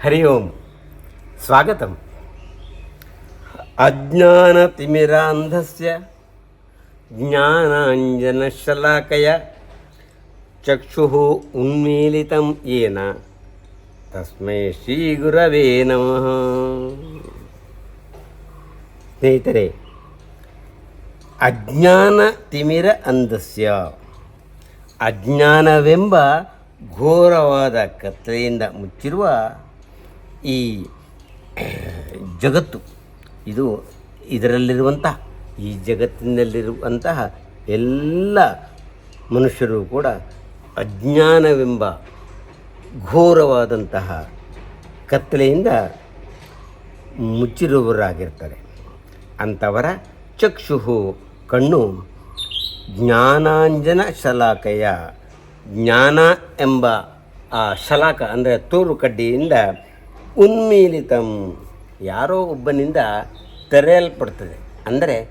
ಹರಿ ಓಂ ಸ್ವಾಗತಂ ಅಜ್ಞಾನತಿಮಿರಾಂಧಸ್ಯ ಜ್ಞಾನಾಂಜನಶಲಾಕಯ ಚಕ್ಷುಃ ಉನ್ಮೀಲಿತಂ ಯೇನ ತಸ್ಮೈ ಶ್ರೀಗುರವೇ ನಮಃ ಸ್ನೇಹಿತರೆ ಅಜ್ಞಾನ ತಿಮಿರ ಅಂಧಸ್ಯ ಅಜ್ಞಾನವೆಂಬ ಘೋರವಾದ ಕತ್ತಲೆಯಿಂದ ಮುಚ್ಚಿರುವ ಈ ಜಗತ್ತು, ಇದು ಇದರಲ್ಲಿರುವಂತಹ, ಈ ಜಗತ್ತಿನಲ್ಲಿರುವಂತಹ ಎಲ್ಲ ಮನುಷ್ಯರು ಕೂಡ ಅಜ್ಞಾನವೆಂಬ ಘೋರವಾದಂತಹ ಕತ್ತಲೆಯಿಂದ ಮುಚ್ಚಿರುವವರಾಗಿರ್ತಾರೆ. ಅಂಥವರ ಚಕ್ಷುಹು ಕಣ್ಣು ಜ್ಞಾನಾಂಜನ ಶಲಾಕೆಯ, ಜ್ಞಾನ ಎಂಬ ಆ ಶಲಾಕ ಅಂದರೆ ತೋರು ಕಡ್ಡಿಯಿಂದ ಉನ್ಮೀಲಿತಂ. ಯಾರೋ ಒಬ್ಬನಿಂದ ತೆರೆಯಲ್ಪಡ್ತದೆ. ಅಂದರೆ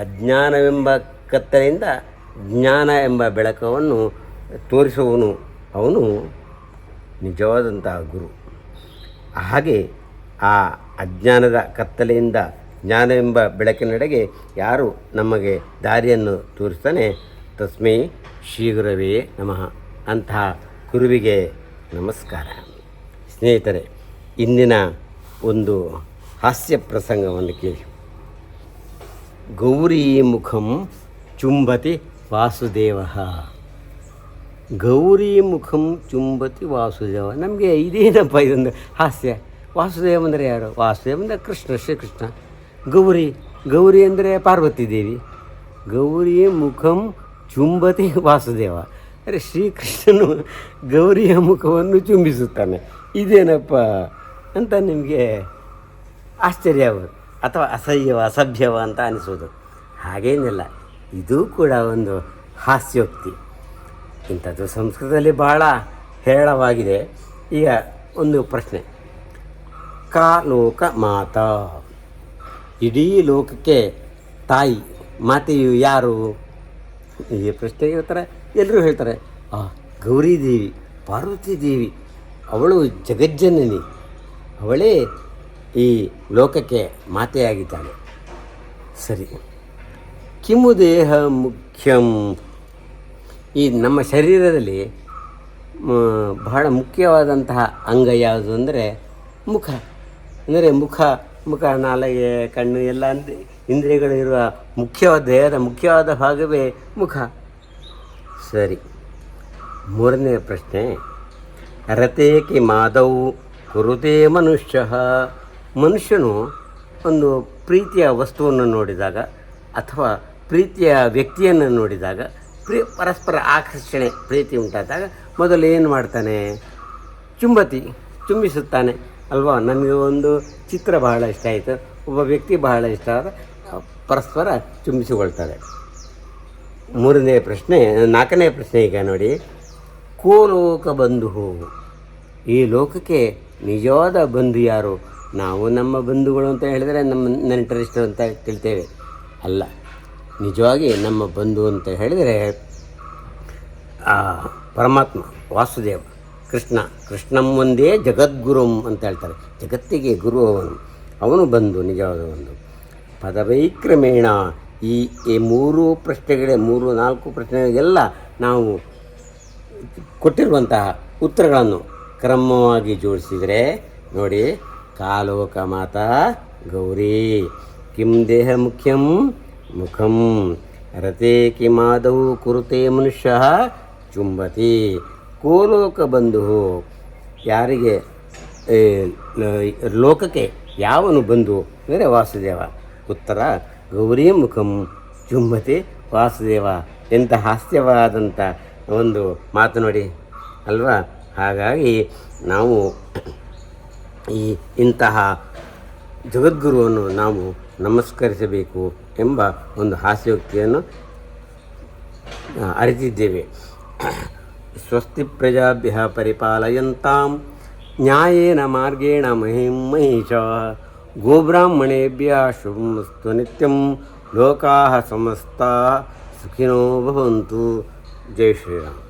ಅಜ್ಞಾನವೆಂಬ ಕತ್ತಲೆಯಿಂದ ಜ್ಞಾನ ಎಂಬ ಬೆಳಕವನ್ನು ತೋರಿಸುವವನು ಅವನು ನಿಜವಾದಂತಹ ಗುರು. ಹಾಗೆ ಆ ಅಜ್ಞಾನದ ಕತ್ತಲೆಯಿಂದ ಜ್ಞಾನವೆಂಬ ಬೆಳಕಿನೆಡೆಗೆ ಯಾರು ನಮಗೆ ದಾರಿಯನ್ನು ತೋರಿಸ್ತಾನೆ? ತಸ್ಮೈ ಶೀಘ್ರವೇ ನಮಃ. ಅಂತಹ ಗುರುವಿಗೆ ನಮಸ್ಕಾರ. ಸ್ನೇಹಿತರೆ ಇಂದಿನ ಒಂದು ಹಾಸ್ಯ ಪ್ರಸಂಗವನ್ನು ಕೇಳಿ. ಗೌರಿ ಮುಖಂ ಚುಂಬತಿ ವಾಸುದೇವ. ಗೌರಿ ಮುಖಂ ಚುಂಬತಿ ವಾಸುದೇವ. ನಮಗೆ ಇದೇನಪ್ಪ ಇದೊಂದು ಹಾಸ್ಯ? ವಾಸುದೇವ ಅಂದರೆ ಯಾರು? ವಾಸುದೇವ ಅಂದರೆ ಕೃಷ್ಣ, ಶ್ರೀಕೃಷ್ಣ. ಗೌರಿ ಗೌರಿ ಅಂದರೆ ಪಾರ್ವತಿ ದೇವಿ. ಗೌರಿ ಮುಖಂ ಚುಂಬತಿ ವಾಸುದೇವ. ಅರೆ ಶ್ರೀಕೃಷ್ಣನು ಗೌರಿಯ ಮುಖವನ್ನು ಚುಂಬಿಸುತ್ತಾನೆ. ಇದೇನಪ್ಪ? ಅಂತ ನಿಮಗೆ ಆಶ್ಚರ್ಯ ಆಗೋದು. ಅಥವಾ ಅಸಹ್ಯವ, ಅಸಭ್ಯವ ಅಂತ ಅನಿಸೋದು. ಹಾಗೇನಿಲ್ಲ. ಇದು ಕೂಡ ಒಂದು ಹಾಸ್ಯೋಕ್ತಿ. ಇಂಥದ್ದು ಸಂಸ್ಕೃತದಲ್ಲಿ ಬಹಳ ಹೇರಳವಾಗಿದೆ. ಈಗ ಒಂದು ಪ್ರಶ್ನೆ. ಕಾ ಲೋಕ ಮಾತಾ? ಇಡೀ ಲೋಕಕ್ಕೆ ತಾಯಿ, ಮಾತೆಯು ಯಾರು? ಈ ಪ್ರಶ್ನೆಗೆ ಹೇಳ್ತಾರೆ ಎಲ್ಲರೂ ಹೇಳ್ತಾರೆ. ಆ ಗೌರಿ ದೇವಿ ಪಾರ್ವತಿ ದೇವಿ ಅವಳು ಜಗಜ್ಜನನಿ. ಅವಳೇ ಈ ಲೋಕಕ್ಕೆ ಮಾತೆಯಾಗಿದ್ದಾಳೆ. ಸರಿ. ಕಿಮು ದೇಹ ಮುಖ್ಯಂ. ಈ ನಮ್ಮ ಶರೀರದಲ್ಲಿ ಬಹಳ ಮುಖ್ಯವಾದಂತಹ ಅಂಗ ಯಾವುದು ಅಂದರೆ ಮುಖ. ಅಂದರೆ ಮುಖ ಮುಖ ನಾಲಿಗೆ, ಕಣ್ಣು ಎಲ್ಲ ಇಂದ್ರಿಯಗಳು ಇರುವ ಮುಖ್ಯವಾದ ದೇಹದ ಮುಖ್ಯವಾದ ಭಾಗವೇ ಮುಖ. ಸರಿ. ಮೂರನೇ ಪ್ರಶ್ನೆ. ರತೇಕಿ ಮಾದವು ಕುರುತೆ ಮನುಷ್ಯ. ಮನುಷ್ಯನು ಒಂದು ಪ್ರೀತಿಯ ವಸ್ತುವನ್ನು ನೋಡಿದಾಗ ಅಥವಾ ಪ್ರೀತಿಯ ವ್ಯಕ್ತಿಯನ್ನು ನೋಡಿದಾಗ ಪ್ರೀ, ಪರಸ್ಪರ ಆಕರ್ಷಣೆ, ಪ್ರೀತಿ ಉಂಟಾದಾಗ ಮೊದಲು ಏನು ಮಾಡ್ತಾನೆ? ಚುಂಬತಿ, ಚುಂಬಿಸುತ್ತಾನೆ. ಅಲ್ವಾ? ನನಗೆ ಒಂದು ಚಿತ್ರ ಬಹಳ ಇಷ್ಟ ಆಯಿತು. ಒಬ್ಬ ವ್ಯಕ್ತಿ ಬಹಳ ಇಷ್ಟ ಆದ ಪರಸ್ಪರ ಚುಂಬಿಸಿಕೊಳ್ತಾರೆ. ಮೂರನೇ ಪ್ರಶ್ನೆ, ನಾಲ್ಕನೇ ಪ್ರಶ್ನೆ ಈಗ ನೋಡಿ. ಕೋಲೋಕ ಬಂಧು. ಈ ಲೋಕಕ್ಕೆ ನಿಜವಾದ ಬಂಧು ಯಾರು? ನಾವು ನಮ್ಮ ಬಂಧುಗಳು ಅಂತ ಹೇಳಿದರೆ ನಮ್ಮ ನೆಂಟರಿಷ್ಟರು ಅಂತ ತಿಳ್ತೇವೆ ಅಲ್ಲ, ನಿಜವಾಗಿ ನಮ್ಮ ಬಂಧು ಅಂತ ಹೇಳಿದರೆ ಪರಮಾತ್ಮ, ವಾಸುದೇವ, ಕೃಷ್ಣ, ಕೃಷ್ಣಂ ಒಂದೇ ಜಗದ್ಗುರುಂ ಅಂತ ಹೇಳ್ತಾರೆ. ಜಗತ್ತಿಗೆ ಗುರು ಅವನು. ಅವನು ಬಂಧು, ನಿಜವಾದ ಒಂದು ಪದವೈಕ್ರಮೇಣ ಈ ಈ ಮೂರು ಪ್ರಶ್ನೆಗಳೇ, ಮೂರು ನಾಲ್ಕು ಪ್ರಶ್ನೆಗಳಿಗೆಲ್ಲ ನಾವು ಕೊಟ್ಟಿರುವಂತಹ ಉತ್ತರಗಳನ್ನು ಕ್ರಮವಾಗಿ ಜೋಡಿಸಿದರೆ ನೋಡಿ, ಕಾಲೋಕ ಮಾತಾ ಗೌರಿ, ಕಿಂ ದೇಹ ಮುಖ್ಯಂ ಮುಖಂ ರತೆ ಕಿಮಾದವು ಕುರುತೆ ಮನುಷ್ಯ ಚುಂಬತಿ, ಕೋಲೋಕ ಬಂಧು ಯಾರಿಗೆ ಲೋಕಕ್ಕೆ ಯಾವನು ಬಂಧು ಅಂದರೆ ವಾಸುದೇವ. ಉತ್ತರ, ಗೌರಿ ಮುಖಂ ಚುಂಬತಿ ವಾಸುದೇವ. ಎಂಥ ಹಾಸ್ಯವಾದಂಥ ಒಂದು ಮಾತು ನೋಡಿ, ಅಲ್ವಾ? ಹಾಗಾಗಿ ನಾವು ಈ ಇಂತಹ ಜಗದ್ಗುರುವನ್ನು ನಾವು ನಮಸ್ಕರಿಸಬೇಕು ಎಂಬ ಒಂದು ಹಾಸ್ಯೋಕ್ತಿಯನ್ನು ಅರಿತಿದ್ದೇವೆ. ಸ್ವಸ್ತಿ ಪ್ರಜಾಭ್ಯ ಪರಿಪಾಲಯಂತಾಂ ನ್ಯಾಯೇನ ಮಾರ್ಗೇಣ ಮಹಿಂ ಮಹಿಷ ಗೋಬ್ರಾಹ್ಮಣೇಭ್ಯ ಶುಭಮಸ್ತು ನಿತ್ಯಂ ಲೋಕಾ ಸಮಸ್ತ ಸುಖಿನೋ ಭವಂತು. ಜೈ ಶ್ರೀರಾಮ್.